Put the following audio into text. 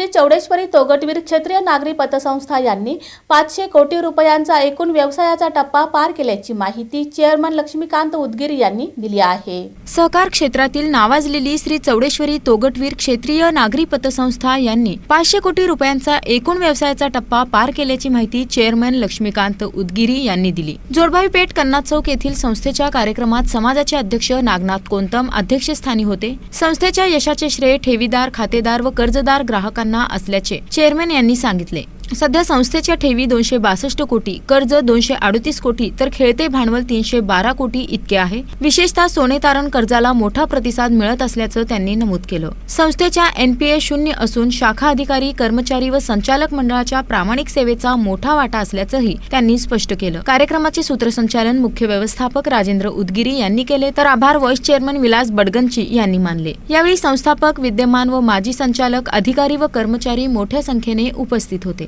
श्री चौडेश्वरी तोगटवीर क्षेत्रीय नागरी पतसंस्था यांनी पाचशे कोटी रुपयांचा एकूण व्यवसायाचा टप्पा पार केल्याची माहिती चेअरमन लक्ष्मीकांत उदगीर यांनी दिली आहे. सहकार क्षेत्रातील नावाजलेली श्री चौडेश्वरी तोगटवीर क्षेत्रीय नागरी पतसंस्था यांनी पाचशे कोटी रुपयांचा एकूण व्यवसायाचा टप्पा पार केल्याची माहिती चेअरमन लक्ष्मीकांत उदगिरी यांनी दिली. जोडभावी पेठ कन्ना चौक येथील संस्थेच्या कार्यक्रमात समाजाचे अध्यक्ष नागनाथ कोंतम अध्यक्षस्थानी होते. संस्थेच्या यशाचे श्रेय ठेवीदार खातेदार व कर्जदार ग्राहकांना असल्याचे चेअरमन यांनी सांगितले. सध्या संस्थेच्या ठेवी दोनशे बासष्ट कोटी कर्ज दोनशे अडतीस कोटी तर खेळते भांडवल तीनशे बारा कोटी इतके आहे. विशेषतः सोने तारण कर्जाला मोठा प्रतिसाद मिळत असल्याचं त्यांनी नमूद केलं. संस्थेच्या एनपीए शून्य असून शाखा अधिकारी कर्मचारी व संचालक मंडळाच्या प्रामाणिक सेवेचा मोठा वाटा असल्याचंही त्यांनी स्पष्ट केलं. कार्यक्रमाचे सूत्रसंचालन मुख्य व्यवस्थापक राजेंद्र उदगिरी यांनी केले तर आभार व्हाईस चेअरमन विलास बडगंची यांनी मानले. यावेळी संस्थापक विद्यमान व माजी संचालक अधिकारी व कर्मचारी मोठ्या संख्येने उपस्थित होते.